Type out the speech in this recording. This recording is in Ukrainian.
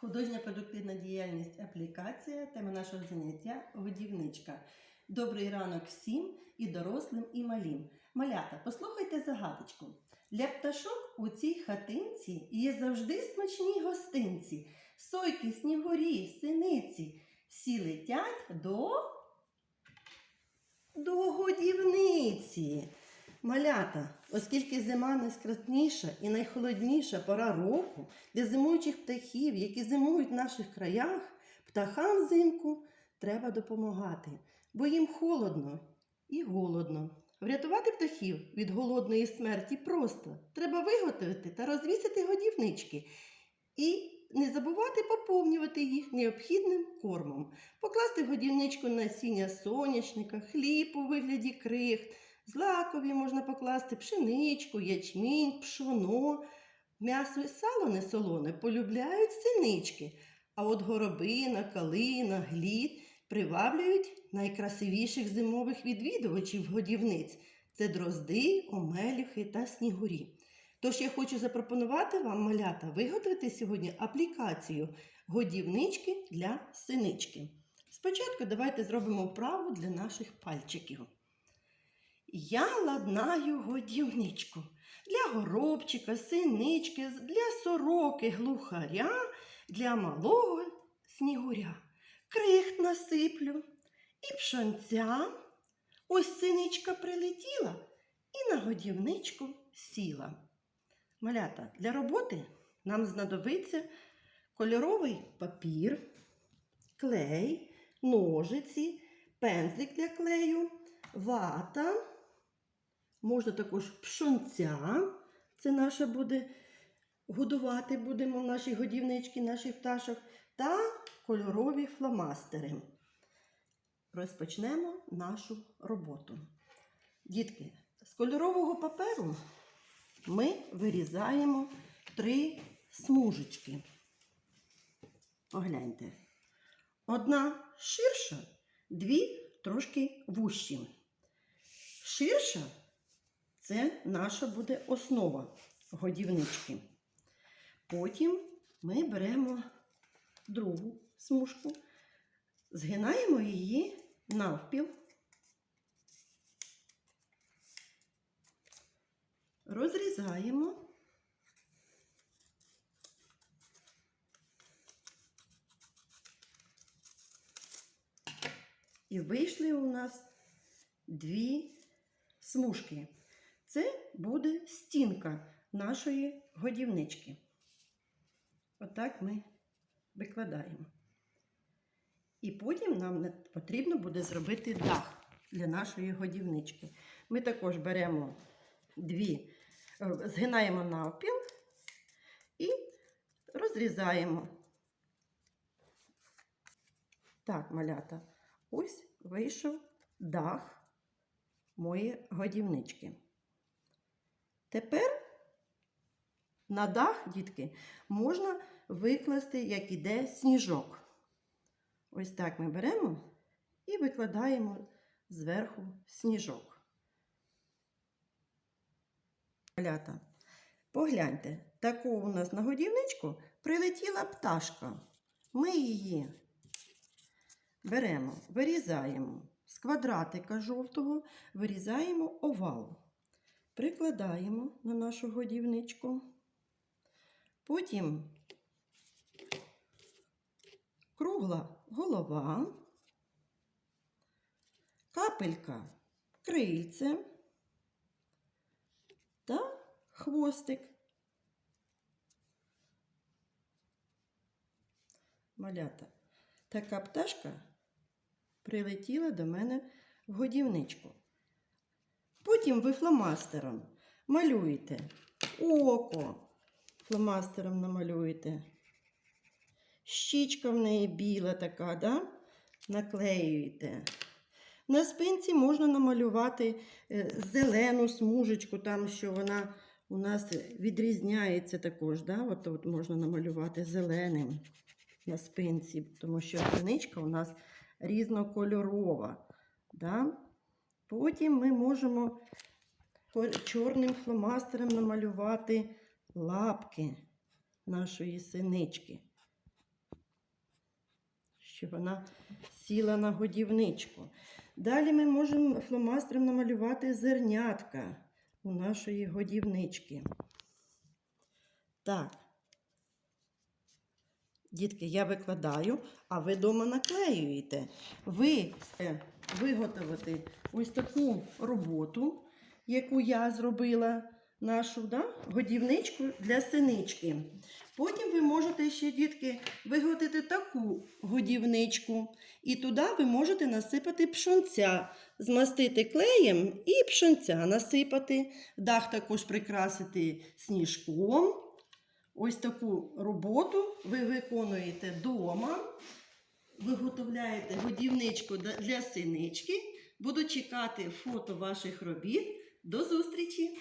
Художня продуктивна діяльність аплікація, тема нашого заняття годівничка. Добрий ранок всім і дорослим, і малім. Малята, послухайте загадочку. Для пташок у цій хатинці є завжди смачні гостинці. Сойки, снігурі, синиці. Всі летять до. До годівниці. Малята, оскільки зима найскратніша і найхолодніша пора року для зимуючих птахів, які зимують в наших краях, птахам взимку треба допомагати, бо їм холодно і голодно. Врятувати птахів від голодної смерті просто треба виготовити та розвісити годівнички і не забувати поповнювати їх необхідним кормом, покласти годівничку насіння соняшника, хліб у вигляді крихт. Злакові можна покласти пшеничку, ячмінь, пшоно. М'ясо і сало не солоне полюбляють синички, а от горобина, калина, глід приваблюють найкрасивіших зимових відвідувачів годівниць це дрозди, омелюхи та снігурі. Тож я хочу запропонувати вам, малята, виготовити сьогодні аплікацію годівнички для синички. Спочатку давайте зробимо вправу для наших пальчиків. Я ладнаю годівничку для горобчика, синички, для сороки, глухаря, для малого снігуря. Крихт насиплю і пшонця. Ось синичка прилетіла і на годівничку сіла. Малята, для роботи нам знадобиться кольоровий папір, клей, ножиці, пензлик для клею, вата. Можна також пшонця. Це наше буде годувати будемо наші годівнички, наших пташок, та кольорові фломастери. Розпочнемо нашу роботу. Дітки, з кольорового паперу ми вирізаємо три смужечки. Погляньте. Одна ширша, дві трошки вущі. Ширша це наша буде основа годівнички. Потім ми беремо другу смужку, згинаємо її навпіл, розрізаємо. І вийшли у нас дві смужки. Це буде стінка нашої годівнички. Отак ми викладаємо. І потім нам потрібно буде зробити дах для нашої годівнички. Ми також беремо дві, е, згинаємо навпіл і розрізаємо. Так, малята, ось вийшов дах моєї годівнички. Тепер на дах, дітки, можна викласти, як іде сніжок. Ось так ми беремо і викладаємо зверху сніжок. Малята, погляньте, таку у нас на годівничку прилетіла пташка. Ми її беремо, вирізаємо з квадратика жовтого, вирізаємо овал. Прикладаємо на нашу годівничку. Потім кругла голова, капелька крильце та хвостик. Малята. Така пташка прилетіла до мене в годівничку. Потім ви фломастером малюєте око, фломастером намалюєте. Щічка в неї біла така, да? наклеюєте. На спинці можна намалювати е, зелену смужечку, там, що вона у нас відрізняється також. Да? От, от можна намалювати зеленим на спинці, тому що синичка у нас різнокольорова. Да? Потім ми можемо чорним фломастером намалювати лапки нашої синички. що вона сіла на годівничку. Далі ми можемо фломастером намалювати зернятка у нашої годівнички. Так. Дітки, я викладаю, а ви вдома наклеюєте. Ви е, виготовите ось таку роботу, яку я зробила, нашу да, годівничку для синички. Потім ви можете ще, дітки, виготовити таку годівничку. І туди ви можете насипати пшонця, змастити клеєм і пшонця насипати. Дах також прикрасити сніжком. Ось таку роботу ви виконуєте вдома, виготовляєте годівничку для- синички. Буду чекати фото ваших робіт. До зустрічі!